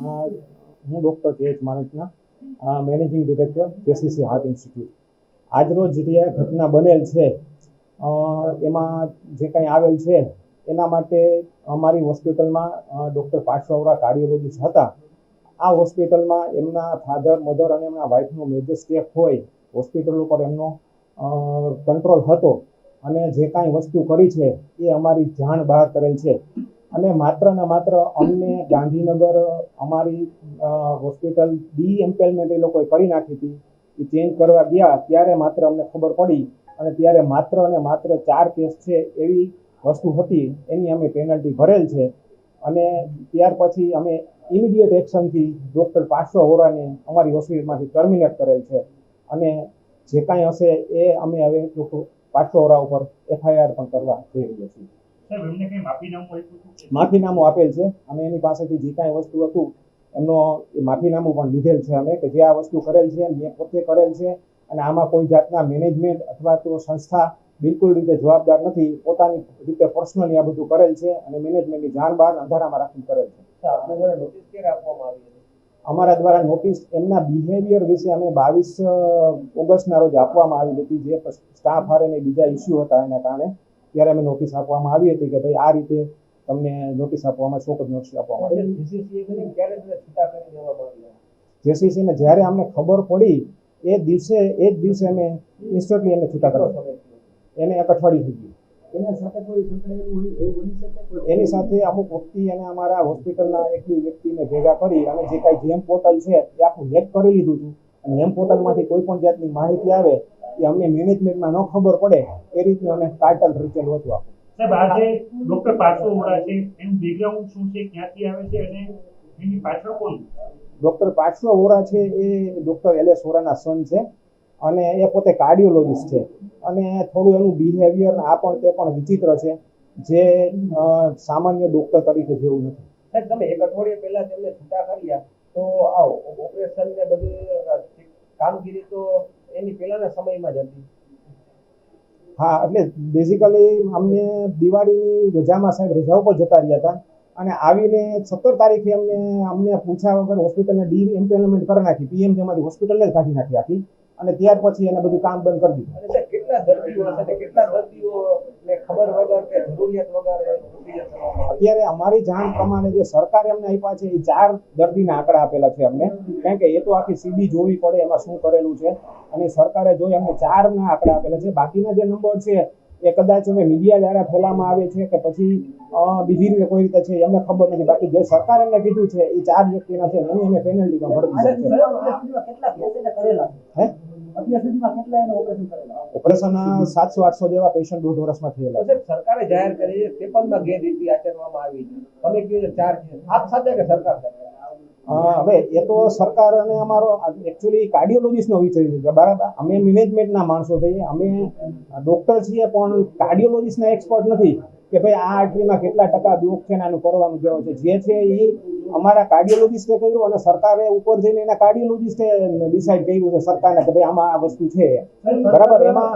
હું doctor K H માણેકના managing director KCC heart institute. આજરોજ જે ઘટના બનેલ છે એમાં જે કંઈ આવેલ છે, એના માટે અમારી હોસ્પિટલમાં ડૉક્ટર પાર્શ્વવરા કાર્ડિયોલોજીસ્ટ હતા. આ હોસ્પિટલમાં એમના ફાધર, મધર અને એમના વાઇફનો મેજર સ્ટેફ હોય, હોસ્પિટલ ઉપર એમનો કંટ્રોલ હતો અને જે કાંઈ વસ્તુ કરી છે, એ અમારી જાણ બહાર કરેલ છે. અને માત્ર ને માત્ર અમને ગાંધીનગર, અમારી હોસ્પિટલ, ડી એમ્પેલમેન્ટ એ લોકોએ કરી નાખી હતી એ ચેન્જ કરવા ગયા ત્યારે માત્ર અમને ખબર પડી અને ત્યારે માત્ર અને માત્ર ચાર કેસ છે એવી વસ્તુ હતી, એની અમે પેનલ્ટી ભરેલ છે. અને ત્યાર પછી અમે ઇમિડિયેટ એક્શનથી ડૉક્ટર પાર્શ્વ હોરાને અમારી હોસ્પિટલમાંથી ટર્મિનેટ કરેલ છે. અને જે કાંઈ હશે એ અમે હવે ડૉક્ટર પાર્શ્વ હોરા ઉપર એફઆઈઆર પણ કરવા જઈ રહ્યા છીએ. માફીનામું આપેલ છે. અમે એની પાસેથી જે કાંઈ વસ્તુ હતું એમનો એ માફીનામું પણ લીધેલ છે અમે કે જે આ વસ્તુ કરેલ છે મેં પોતે કરેલ છે અને આમાં કોઈ જાતના મેનેજમેન્ટ અથવા તો સંસ્થા બિલકુલ રીતે જવાબદાર નથી. પોતાની રીતે પર્સનલી આ બધું કરેલ છે અને મેનેજમેન્ટની જાણ બહાર અંધારામાં રાખી કરેલ છે. અમારા દ્વારા નોટિસ એમના બિહેવિયર વિશે અમે બાવીસ ઓગસ્ટના રોજ આપવામાં આવી હતી. જે સ્ટાફ હારે બીજા ઇસ્યુ હતા એના કારણે. ત્યારે અમે નોટિસ આપવામાં આવી હતી કે ભાઈ આ રીતે તમને નોટિસ આપવામાં ચોક્કસ નોટિસ આપવામાં આવી જીસીસીએ કરી ક્યારે તેને છૂટા કરી દેવામાં આવ્યા? જેસીસી ને જ્યારે અમને ખબર પડી એ દિવસે એ જ દિવસે અમે ઇન્સ્ટન્ટલી એને છૂટા થયો? એને એક અઠવાડિયું થઈ ગયું. એની સાથે અમુક વ્યક્તિ અને અમારા હોસ્પિટલના એક બે વ્યક્તિને ભેગા કરી અને જે કાંઈ જેમ પોર્ટલ છે એ આખું હેક કરી લીધું હતું. અને એમ પોર્ટલમાંથી કોઈ પણ જાતની માહિતી આવે એ અમને મેનેજમેન્ટમાં ન ખબર પડે એ રીતનું અમે ટાઇટલ રીચેલું હતું આપણું સાહેબ આજે ડોક્ટર પાર્શ્વ વોરા છે એમ બેકગ્રાઉન્ડ શું છે ક્યાંથી આવે છે અને એની પાછળ કોણ? ડોક્ટર પાર્શ્વ વોરા છે એ ડોક્ટર એલ એસ વોરાના સન છે અને એ પોતે કાર્ડિયોલોજિસ્ટ છે. અને થોડું એનું બિહેવિયર આ પણ તે પણ વિચિત્ર છે જે સામાન્ય ડોક્ટર તરીકે જેવું નથી. સાહેબ તમે એક અઠવાડિયા પહેલા તેમને છૂટા કર્યા તો આવો ઓપરેશન ને બધું કામગીરી તો એની પહેલાના સમયમાં જ હતી. હા એટલે બેઝિકલી અમને દિવાળીની રજામાં સાહેબ રજા ઉપર જતા રહ્યા હતા અને આવીને સત્તર તારીખે અમને અમને પૂછ્યા વગર હોસ્પિટલને ડી એમ્પ્લોયમેન્ટ કરી નાખી પીએમ જેમાંથી હોસ્પિટલને જ કાઢી નાખી આખી. અને ત્યાર પછી એને બધું કામ બંધ કરી દીધું. અત્યારે અમારી જાણ પ્રમાણે જે સરકારે અમને આપ્યા છે એ ચાર દર્દીના આંકડા આપેલા છે અમને. કારણ કે એ તો આખી સીડી જોવી પડે એમાં શું કરેલું છે. અને સરકારે જોઈ અમને ચારના આંકડા આપેલા છે. બાકીના જે નંબર છે એ કદાચ અમે મીડિયા દ્વારા ફેલામાં આવે છે કે પછી બીજી રીતે કોઈ રીતે છે એમને ખબર નથી. બાકી જે સરકાર એમને કીધું છે એ ચાર વ્યક્તિના છે એની અમે પેનલ્ટી પણ ભરી દીધા છે? અત્યાર સુધીમાં કેટલા એનું ઓપરેશન કરેલા? ઓપરેશન સાતસો આઠસો જેવા પેશન્ટ દોઢ વર્ષમાં થયેલા છે. સરકારે જાહેર કરી છે પેપરમાં ગેરરીતિ આચરવામાં આવી છે. તમે કહ્યું ચાર છે. આપ સાથે કે સરકાર સાથે? હવે એ તો સરકાર અને અમારો એકચ્યુઅલી કાર્ડિયોલોજીસ્ટનો વિષય છે બરાબર? અમે મેનેજમેન્ટના માણસો છીએ અમે ડોક્ટર છીએ પણ કાર્ડિયોલોજીસ્ટના એક્સપર્ટ નથી. કે ભાઈ આ આર્ટરીમાં કેટલા ટકા દુઃખ છે આનું કરવાનું જેવો છે. જે છે એ અમારા કાર્ડિયોલોજીસ્ટે કર્યું અને સરકારે ઉપર જઈને એના કાર્ડિયોલોજીસ્ટે ડિસાઈડ કર્યું છે સરકારને કે ભાઈ આમાં આ વસ્તુ છે. બરાબર એમાં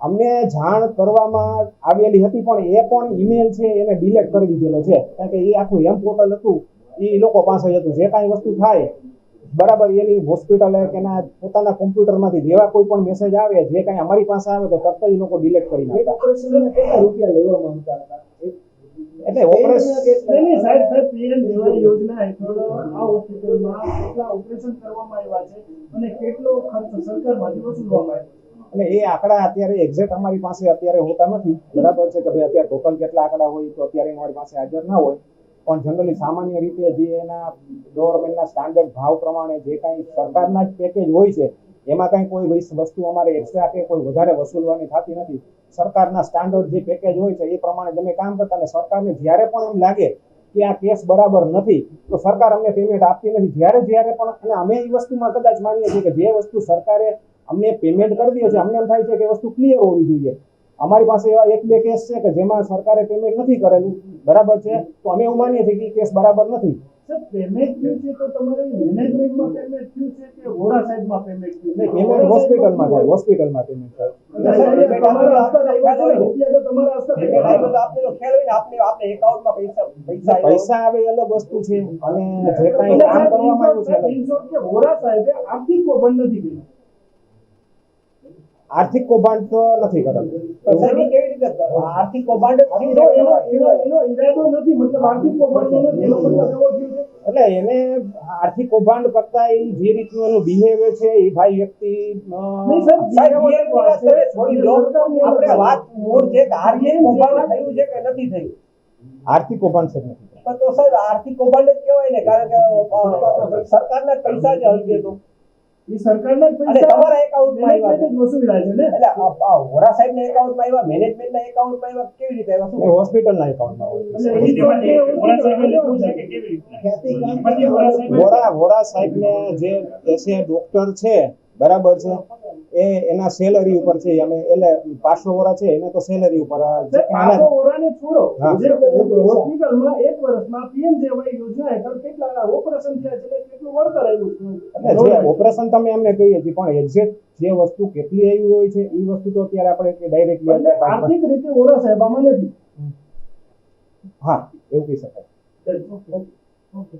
અમને જાણ કરવામાં આવેલી હતી પણ એ પણ ઈમેલ છે એને ડિલેટ કરી દીધેલો છે. કારણ કે એ આખું એમ પોર્ટલ હતું એ લોકો પાસે હતું. જે કાંઈ વસ્તુ થાય બરાબર એની હોસ્પિટલે કે એના પોતાના કોમ્પ્યુટરમાંથી જેવા કોઈ પણ મેસેજ આવે જે કાંઈ અમારી પાસે આવે તો તરત જ લોકો ડિલેટ કરી નાખે. ઓપરેશન કેટલા રૂપિયા લેવામાં માંગતા હતા? એટલે ઓપરેશન નહીં, નહીં, સાહેબ સાહેબ PM જેવા યોજના હેઠળ આ હોસ્પિટલમાં કેટલા ઓપરેશન કરવામાં આવ્યા છે અને કેટલો ખર્ચ સરકારમાંથી વસૂલવામાં આવ્યો અને એ આંકડા અત્યારે એક્ઝેક્ટ અમારી પાસે અત્યારે હોતા નથી. બરાબર છે કે ભાઈ અત્યારે ટોટલ કેટલા આંકડા હોય તો અત્યારે અમારી પાસે હાજર ના હોય. પણ જનરલી સામાન્ય રીતે જે એના ગવર્મેન્ટના સ્ટાન્ડર્ડ ભાવ પ્રમાણે જે કાંઈ સરકારના જ પેકેજ હોય છે, એમાં કાંઈ કોઈ વસ્તુ- અમારે એક્સ્ટ્રા કે કોઈ વધારે વસૂલવાની થતી નથી. સરકારના સ્ટાન્ડર્ડ જે પેકેજ હોય છે, એ પ્રમાણે તમે કામ કરતા અને સરકારને જ્યારે પણ એમ લાગે કે આ કેસ બરાબર નથી, તો સરકાર અમને પેમેન્ટ આપતી નથી. જ્યારે જ્યારે પણ અને અમે એ વસ્તુમાં કદાચ માનીએ છીએ કે જે વસ્તુ સરકારે અમને પેમેન્ટ કરી દે છે, અમને એમ થાય છે કે વસ્તુ ક્લિયર હોવી જોઈએ. અમારી પાસે એવા એક બે કેસ છે કે જેમાં સરકારે પેમેન્ટ નથી કરેલું. બરાબર છે? તો અમે એવું માનીએ છીએ કે કેસ બરાબર નથી. પેમેન્ટ થયું છે તો તમારે મેનેજમેન્ટમાં પેમેન્ટ થયું છે કે વોરા સાહેબમાં પેમેન્ટ થયું છે? પેમેન્ટ હોસ્પિટલમાં થાય હોસ્પિટલમાં પેમેન્ટ થાય. પૈસા પૈસા પૈસા આવે અલગ વસ્તુ છે. અને જે કઈ કામ કરવામાં આવ્યું છે વોરા સાહેબે આર્થિક કૌભાંડ નથી કર્યું આર્થિક કૌભાંડ તો નથી કરેલું કેવી રીતે આર્થિક કૌભાંડ ઈરાદો નથી. મતલબ આર્થિક કૌભાંડ એટલે એને આર્થિક કૌભાંડ કરતા એ જે રીતનું એનું બિહેવિયર છે એ ભાઈ વ્યક્તિ આપણે વાત મૂળ છે કે આર્થિક કૌભાંડ થયું છે કે નથી થયું? આર્થિક કૌભાંડ છે નથી પણ તો સાહેબ આર્થિક કૌભાંડ જ કહેવાય ને કારણ કે સરકારના પૈસા જ હલકે તો. એ સરકારના જ પૈસા તમારા એકાઉન્ટમાં આવ્યા છે. management છે ને? એટલે આ- આ વોરા સાહેબના એકાઉન્ટમાં આવ્યા મેનેજમેન્ટના એકાઉન્ટમાં આવ્યા કેવી રીતે આવ્યા? શું હોસ્પિટલના એકાઉન્ટમાં વોરા સાહેબને જે એસે ડોક્ટર છે બરાબર છે? એ એના સેલરી ઉપર છે અમે એટલે પાછો ઓરા છે એને તો સેલરી ઉપર આખો ઓરાને છોડો. હોસ્પિટલમાં એક વર્ષમાં પીએમજેવાય યોજના હેઠળ કેટલા ઓપરેશન થયા છે કેટલું વળતર આવ્યું એટલે જે ઓપરેશન તમે અમને કહીએ છીએ પણ એક્ઝેક્ટ જે વસ્તુ કેટલી આવી હોય છે એ વસ્તુ તો અત્યારે આપણે ડાયરેક્ટલી આર્થિક રીતે ઓરા સાહેબ આમાં નથી. હા એવું કહી શકાય. ઓકે.